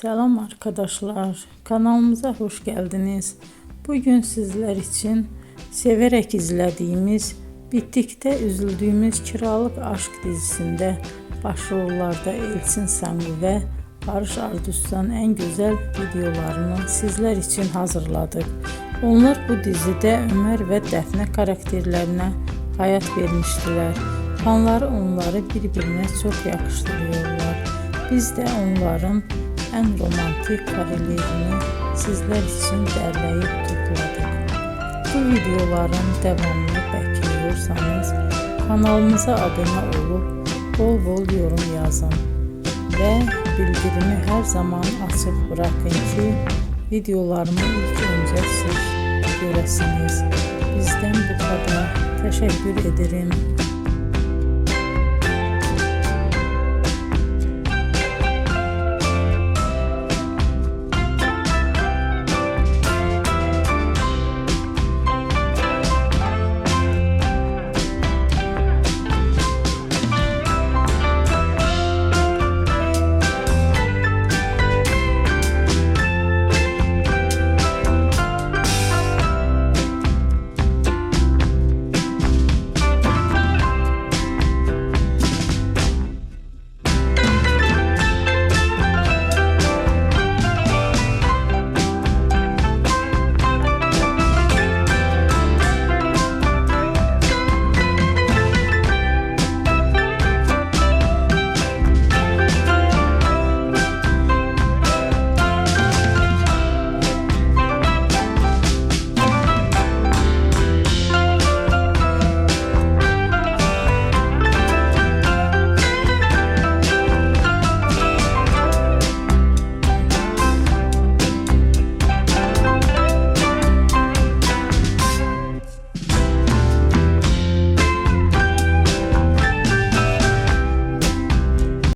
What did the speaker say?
Selam arkadaşlar. Kanalımıza hoş geldiniz. Bugün sizler için severek izlediğimiz, bittikte üzüldüğümüz Kiralık Aşk dizisinde başrollarda Elçin Sangu ve Barış Arduç'tan en güzel videolarını sizler için hazırladık. Onlar bu dizide Ömer ve Defne karakterlerine hayat vermiştiler. Fanları onları birbirine çok yakıştırıyorlar. Biz de onların en romantik karelerini sizler için derleyip topladık. Bu videoların devamını bekliyorsanız kanalımıza abone olup bol bol yorum yazın ve bildirimi her zaman açık bırakın ki videolarımı ilk önce siz göresiniz. Bizden bu kadar. Teşekkür ederim.